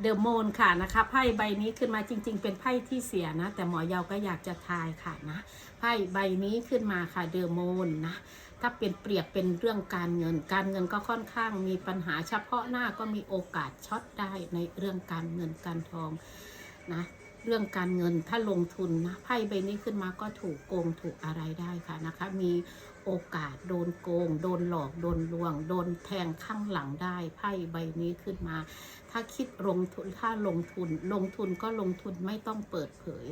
เดอะโมนค่ะนะคะไพ่ใบนี้ขึ้นมาจริง ๆ เป็นไพ่ที่เสียนะ แต่หมอเยาก็อยากจะทายค่ะนะไพ่ใบนี้ขึ้นมาค่ะเดอะโมนนะถ้าเป็นเปรียบเป็นเรื่องการเงิน การเงินก็ค่อนข้างมีปัญหาเฉพาะหน้าก็มีโอกาสช็อตได้ในเรื่องการเงินการทองนะ เรื่องการเงินถ้าลงทุนนะไพ่ใบนี้ขึ้นมาก็ถูกโกงถูกอะไรได้ค่ะนะคะ มีโอกาสโดนโกง โดนหลอกโดนลวง โดนแทงข้างหลังได้ไพ่ใบนี้ขึ้นมา ถ้าคิดลงทุนถ้าลงทุน ลงทุนก็ลงทุนไม่ต้องเปิดเผย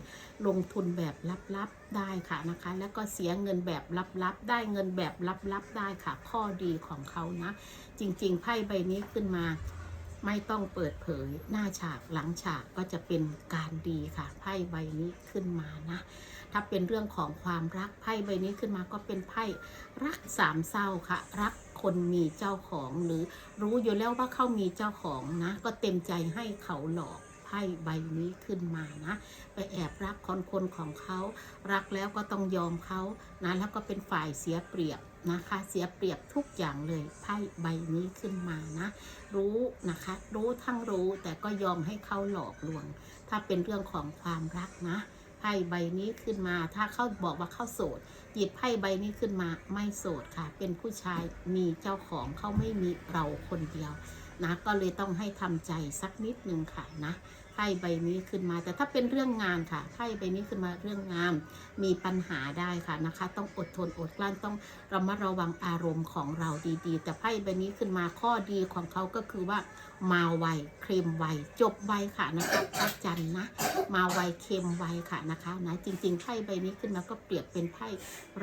ลงทุนแบบลับๆได้ค่ะนะคะ แล้วก็เสียเงินแบบลับๆ ได้เงินแบบลับๆได้ค่ะ ข้อดีของเขานะ จริงๆไพ่ใบนี้ขึ้นมา ไม่ต้องเปิดเผยหน้าฉากหลังฉากก็จะเป็นการดีค่ะไพ่ใบนี้ขึ้นมานะ ถ้าเป็นเรื่องของความรักไพ่ใบนี้ขึ้นมาก็เป็นไพ่รักสามเศร้าค่ะ รักคนมีเจ้าของหรือรู้อยู่แล้วว่าเขามีเจ้าของนะ ก็เต็มใจให้เขาหลอก พ่ใบนี้ขึ้นมานะ ไปแอบรักคนคนของเขารักแล้วก็ต้องยอมเขานะแล้วก็เป็นฝ่ายเสียเปรียบนะคะเสียเปรียบทุกอย่างเลยไพ่ใบนี้ขึ้นมานะ รู้นะคะ รู้ทั้งรู้แต่ก็ยอมให้เขาหลอกลวง ถ้าเป็นเรื่องของความรักนะไพ่ใบนี้ขึ้นมา ถ้าเขาบอกว่าเขาโสด หยิบไพ่ใบนี้ขึ้นมาไม่โสดค่ะ เป็นผู้ชายมีเจ้าของเขาไม่มีเราคนเดียวนะก็เลยต้องให้ทำใจสักนิดนึงค่ะนะ ไพ่ใบนี้ขึ้นมา แต่ถ้าเป็นเรื่องงานค่ะไพ่ใบนี้ขึ้นมาเรื่องงานมีปัญหาได้ค่ะนะคะ ต้องอดทนอดกลั้นต้องระมัดระวังอารมณ์ของเราดีๆ แต่ไพ่ใบนี้ขึ้นมาข้อดีของเขาก็คือว่า มาไวเคลมไวจบไวค่ะนะคะพระจันทร์นะมาไวเค็มไวค่ะนะคะนะจริงๆไพ่ใบนี้ขึ้นมาก็เปรียบเป็นไพ่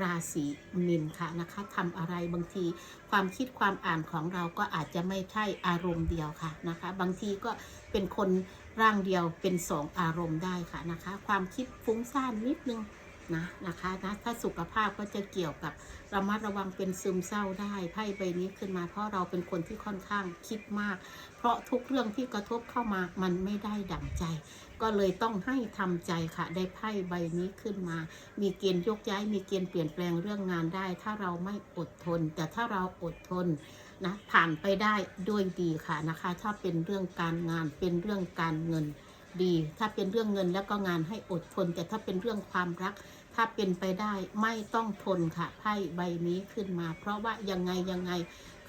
ราศีมินค่ะนะคะทำอะไรบางทีความคิดความอ่านของเราก็อาจจะไม่ใช่อารมณ์เดียวค่ะนะคะ บางทีก็เป็นคน ร่างเดียวเป็นสองอารมณ์ได้ค่ะนะคะ ความคิดฟุ้งซ่านนิดนึงนะนะคะนะถ้าสุขภาพก็จะเกี่ยวกับระมัดระวังเป็นซึมเศร้าได้ไพ่ใบนี้ขึ้นมาเพราะเราเป็นคนที่ค่อนข้างคิดมาก เพราะทุกเรื่องที่กระทบเข้ามามันไม่ได้ดั่งใจ ก็เลยต้องให้ทำใจค่ะ ได้ไพ่ใบนี้ขึ้นมา มีเกณฑ์ยกย้าย มีเกณฑ์เปลี่ยนแปลงเรื่องงานได้ ถ้าเราไม่อดทน แต่ถ้าเราอดทนนะผ่านไปได้ด้วยดีค่ะนะคะ ถ้าเป็นเรื่องการงานเป็นเรื่องการเงินดี ถ้าเป็นเรื่องเงินแล้วก็งานให้อดทน แต่ถ้าเป็นเรื่องความรัก ถ้าเป็นไปได้ไม่ต้องทนค่ะไพ่ใบนี้ขึ้นมา เพราะว่ายังไงยังไง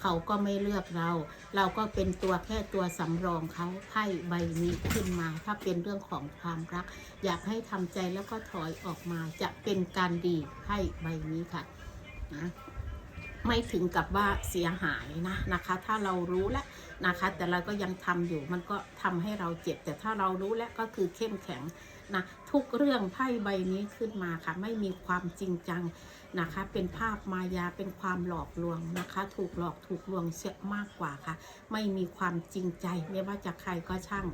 เขาก็ไม่เลือกเรา เราก็เป็นตัวแค่ตัวสำรองเขาไพ่ใบนี้ขึ้นมา ถ้าเป็นเรื่องของความรัก อยากให้ทำใจแล้วก็ถอยออกมาจะเป็นการดีไพ่ใบนี้ค่ะนะ ไม่ถึงกับว่าเสียหายนะนะคะ ถ้าเรารู้แล้วนะคะ แต่เราก็ยังทำอยู่มันก็ทำให้เราเจ็บ แต่ถ้าเรารู้แล้วก็คือเข้มแข็งนะทุกเรื่องไพ่ใบนี้ขึ้นมาค่ะ ไม่มีความจริงจังนะคะ เป็นภาพมายาเป็นความหลอกลวงนะคะ ถูกหลอกถูกลวงเสียมากกว่าค่ะ ไม่มีความจริงใจไม่ว่าจะใครก็ช่าง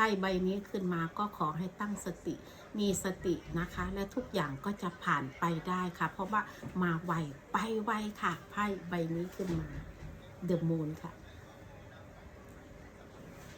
ไพ่ใบนี้ขึ้นมาก็ขอให้ตั้งสติ มีสตินะคะ และทุกอย่างก็จะผ่านไปได้ค่ะ เพราะว่ามาไวไปไวค่ะไพ่ใบนี้ขึ้นมาเดอะมูนค่ะ